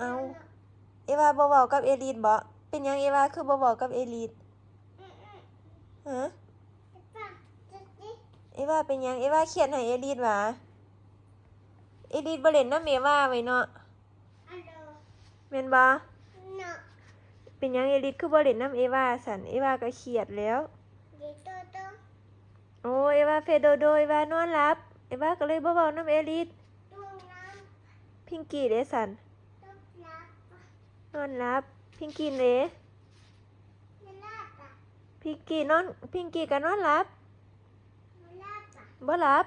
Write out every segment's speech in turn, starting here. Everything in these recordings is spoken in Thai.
เอาเอวาบ่เว้ากับเอลีดบ่เป็นหยังเอวาคือบ่เว้ากับเอลีดฮะเอวาเป็นหยังเอวาเครียดให้เอลีดหวะเอลีดบ่เล่นน้ำเอวาไว้เนาะแม่นบ่เป็นหยังเอลีดคือบ่เล่นน้ำเอวาสั่นเอวาก็เครียดแล้วโอ้เอวาเฟโดโดเอวานอนหลับ เอวาก็เลยบ่เว้าน้ำเอลีดพิงกี้เด้สัน นอนหลับพิงกี้เด้พิงกี้นอนพิงกี้ก็นอนหลับบ่หลับ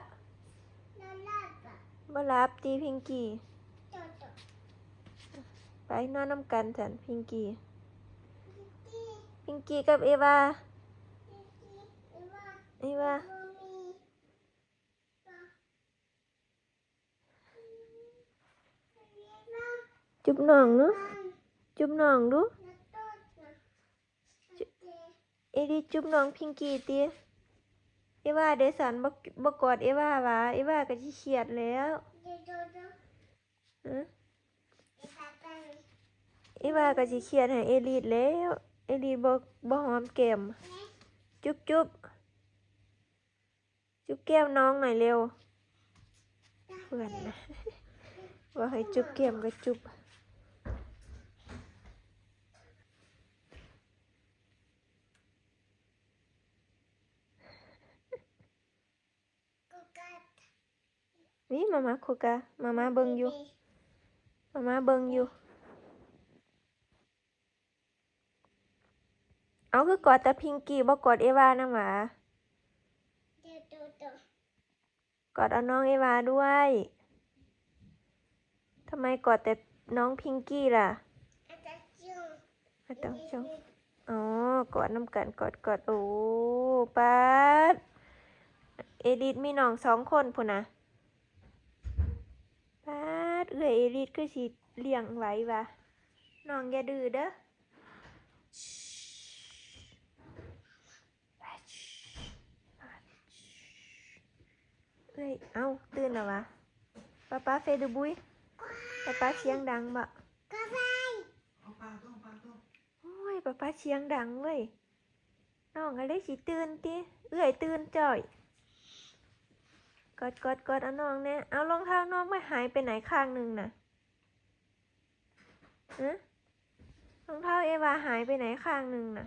บ่หลับตีพิงกี้ไปนอนน้ำกันสันพิงกี้พิงกี้กับเอวาเอวาจุบน้องเนาะ จุบน้องดูเอริจุบน้องพิงกี้ตีเอว่าเดสันบ่บ่กอดเอว่าวะเอว่าก็สิเครียดแล้วเอว่าก็สิเครียดให้เอลิดแล้วเอลิดบ่บ่หอมแก้มจุ๊บจุ๊บจุ๊บแก้มน้องหน่อยเร็วเพื่อนนะว่าให้จุ๊บแก้มก็จุ๊บ นี่มามาโคกะมามาเบิ่งอยู่มามาเบิ่งอยู่ เอาคือกอดแต่พิงกี้บ่กอดเอวานะหมากอดเอาน้องเอวาด้วยทำไมกอดแต่น้องพิงกี้ล่ะไม่ต้องชงอ๋อกอดน้ำกันกอดกอดโอ้ปัดเอดิทมีน้องสองคนพุ่นนะ ปัดเอื้อยเอดิทก็สิเลี้ยงไว้วะน้องอย่าดื้อเด้อเอ้ย เอ้า ตื่นแล้ววะป้าป้าเฟดูบุยป้าป้าเสียงดังบะเอาปลาต้องปลาต้องโอ้ยป้าป้าเสียงดังเว้ยน้องอะไรสิตื่นติเอ้ยตื่นจ่อย กดกดกดเอาน้องเนี่ยเอารองเท้าน้องไม่หายไปไหนข้างหนึ่งน่ะฮะรองเท้าเอวาหายไปไหนข้างหนึ่งน่ะ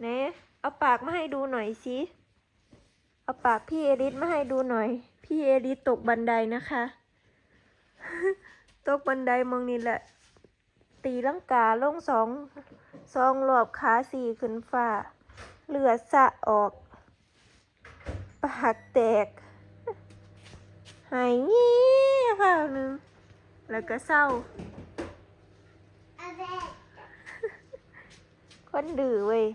เนะเอาปากมาให้ดูหน่อยสิเอาปากพี่เอริสมาให้ดูหน่อย พี่เอริสตกบันไดนะคะ ตกบันไดมองนี่แหละ ตีลังกาลงสอง สองรอบขาสี่ขึ้นฟ้า เลือดสะออก ปากแตก หายงี้ข้างหนึ่งแล้วก็เศร้า คนดื้อเว้ย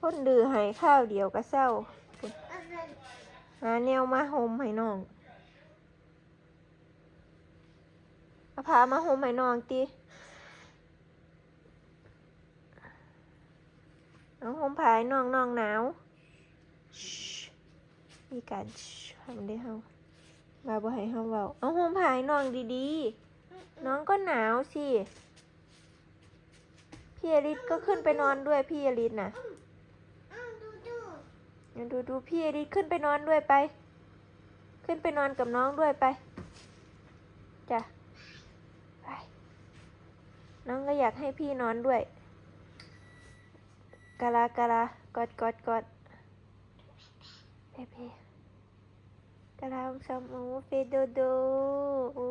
คนดื้อให้ข้าวเดียวก็เศร้าหาแนวมาโฮมให้น้อง เอาพามาโฮมให้น้องติเอาโฮมผายน้องน้องหนาวมีการทำได้เฮามาบ่ให้เฮาเว้าเอาโฮมผายน้องดีๆ น้องก็หนาวสิ พี่อลิศก็ขึ้นไปนอนด้วยพี่อลิศน่ะดูดูพี่อริสขึ้นไปนอนด้วยไป ขึ้นไปนอนกับน้องด้วยไปจ้ะ น้องก็อยากให้พี่นอนด้วยกะลากะลากอดกอดกอดเพ่เพ่กะลาองสมูเฟโดโดโอ้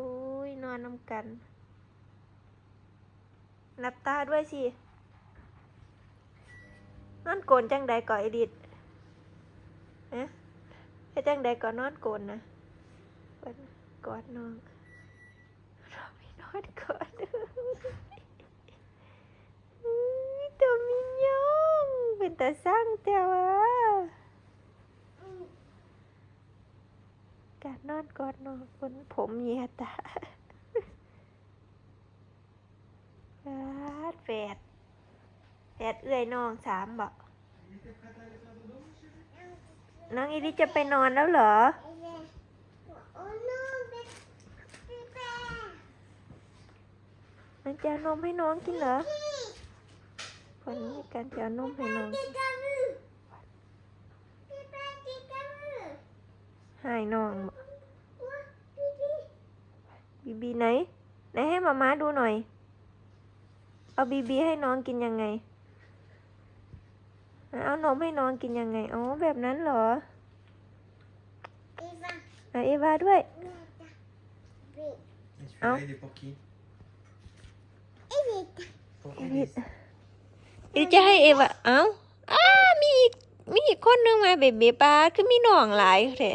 ยนอนน้ำกันหลับตาด้วยสินอนโกนจังใดก่อเอดิดเอ๊ะจังใดก่อนนอนโกนนะกอดน้องเราไม่นอนก่อดอุ๊ยตัวมิยอง เป็นตาสร้างแต่ว่าการนอนกอดนองบนผมเหยียตาฟาดแฝดแฝดเอื้อยน้องสามบ่น้องเอริจะไปนอนแล้วเหรอ มันจะนมให้น้องกินเหรอ คนนี้มีการจะเอานมให้น้องกินใหายน้องบีบีไหน ไหนให้มาม่าดูหน่อย เอาบีบีให้น้องกินยังไง เอานมให้น้องกินยังไง อ๋อ แบบนั้นเหรอ เอะเอวาด้วย Et celui-là, il est pour qui Pour เอริส Elise. เอริสจะให้เอวาเอ้าอ้ามีอีกมีอีกคนนึงมาเบเบปลาคือมีหน่องหลายแท้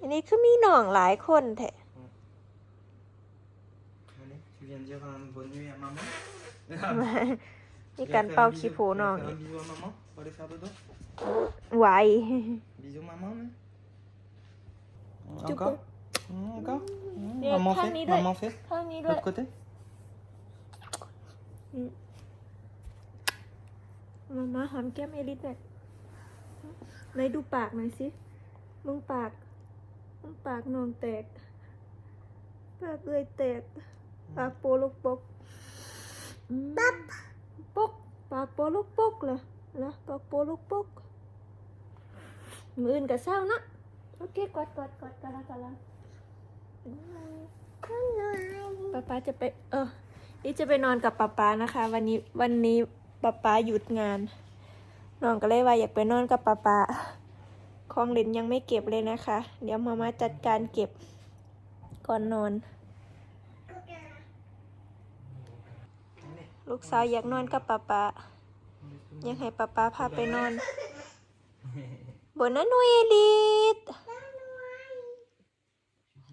อันนี้คือมีหน่องหลายคนแท้ Allez, tu viens de dire un bonne nuit à maman มี Tu การ vas faire เป่า un ขี้ bisou- ผู tu vas น้อง faire un bisou à maman pour aller faire dodo ไหว Bisous maman mais Tu Encore Mmh, Encore Mmh, Et Maman prends fait les doigts. Maman fait ข้างนี้ De ด้วย l'autre côté มามาหอมแก้มเอริสหน่อยไหนดูปากหน่อยสิ มึงปาก มึงปากนองแตก ปากเลยแตก ปากโปลูกปกปั๊บปก ปากโปลูกปกเหรอเหรอปากโปลูกปก มืออื่นกับเศร้านะโอเคกอดกอดกอดกันละกันละป๊าป๊าจะไป เออนี่จะไปนอนกับป๊าป๊านะคะ วันนี้ วันนี้ ป๊าป๊าหยุดงานน้องก็เลยว่าอยากไปนอนกับป๊าป๊าของเล่นยังไม่เก็บเลยนะคะ เดี๋ยวมามาจัดการเก็บก่อนนอน ลูกสาวอยากนอนกับป๊าป๊าอยากให้ป๊าป๊าพาไปนอนบนนั้นนุยลิต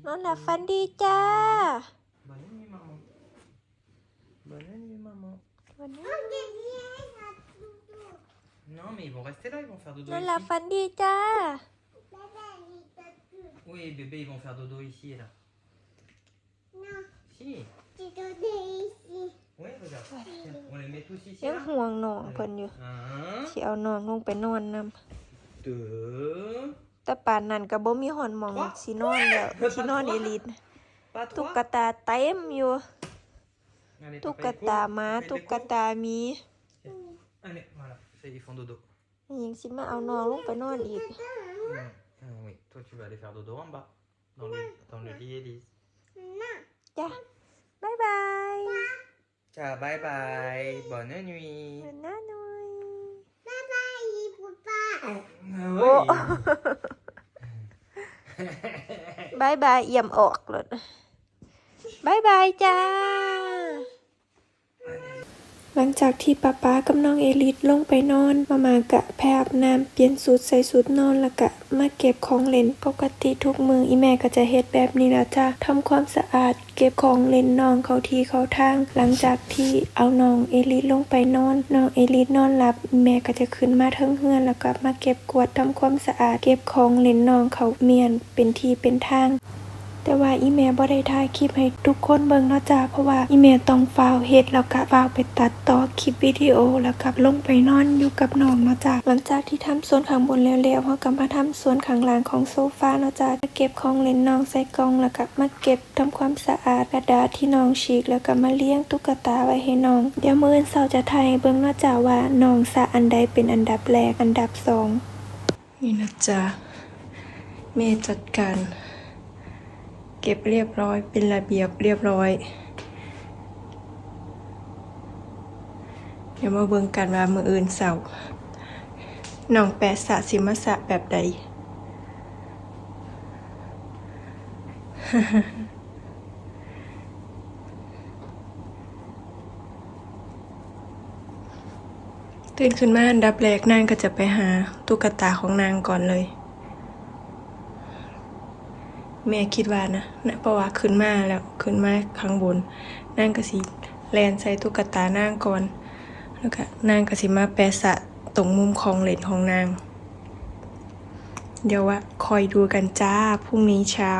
นอนหลับฝันดีจ้า Bonne nuit maman Bonne nuit maman วันนี้ Non mais ils vont rester là, ils vont faire dodo นอนหลับ ici ฝันดีจ้า Oui bébé ils vont faire dodo ici et là Si Oui regarde Tiens, On les met tous ici ยัง là ห่วงน้องเพิ่นอยู่ Un ที่เอาน้องลงไปนอนนำ Deux แต่ป่านนั้นก็บ่มีหอนหมองสินอนแล้วที่นอนเอลิท Pas ตุ๊ trois กตาเต็มอยู่ Allez, ตุ๊ก papa, écho. ตาหมา Papa, ตุ๊ก écho. ตาหมี Allez, voilà, ça y est, ils font dodo. ยังสิมาเอาน้องลงไปนอนอีก Mm. Ah oui, toi tu vas aller faire dodo en bas, dans le, dans le lit Elise. จ้ะบ๊ายบาย Ciao, bye bye, bonne nuit. เดินหน้าหน่อย Ah โอ้ oui. บายบายเอี่ยมออกเลยบายบายจ้า หลังจากที่ป้าป้ากับน้องเอลิสลงไปนอน มามากะแพอาบน้ำเปลี่ยนสูตรใส่สูตรนอนแล้วกะ มาเก็บของเล่นปกติทุกมืออีแม่ก็จะเฮ็ดแบบนี้นะจ้ะทำความสะอาด เก็บของเล่นน้องเขาทีเขาทาง หลังจากที่เอาน้องเอลิสลงไปนอนน้องเอลิสนอนหลับ แม่ก็จะขึ้นมาเทิงเฮือนแล้วก็มาเก็บกวาดทำความสะอาด เก็บของเล่นน้องเขาเมียนเป็นทีเป็นทาง แต่ว่าอีเมลบ่ได้ถ่ายคลิปให้ทุกคนเบิ่งเนาะจ้าเพราะว่าอีเมลต้องฟาวเฮ็ดแล้วก็ฟาวไปตัดต่อคลิปวิดีโอแล้วก็ลงไปนอนอยู่กับน้องเนาะจ้าหลังจากที่ทำส่วนข้างบนแล้วๆเฮาก็มาทำส่วนข้างล่างของโซฟาเนาะจ้าเก็บของเล่นน้องใส่กล่องแล้วก็มาเก็บทำความสะอาดกระดาษที่น้องฉีกแล้วก็มาเลี้ยงตุ๊กตาไว้ให้น้อง เดี๋ยวมื้ออื่นเช้าจะถ่ายเบิ่งเนาะจ้าว่าน้องสะอันใดเป็นอันดับแรกอันดับสองนี่นะจ้าเมจัดการ เก็บเรียบร้อยเป็นระเบียบเรียบร้อย เดี๋ยวมาเบิ่งกันว่ามืออื่นเสาร์น้องแปะสะสิมาสะแบบใดตื่นขึ้นมาอันดับแรกนางก็จะไปหาตุ๊กตาของนางก่อนเลย แม่คิดว่านะนะเพราะว่าขึ้นมาแล้วขึ้นมาข้างบนนั่งก็สิแลนใส่ตุ๊กตานางก่อน แล้วก็นางก็สิมาแปะสะตรงมุมของเล่นของนาง เดี๋ยวว่าคอยดูกันจ้าพรุ่งนี้เช้า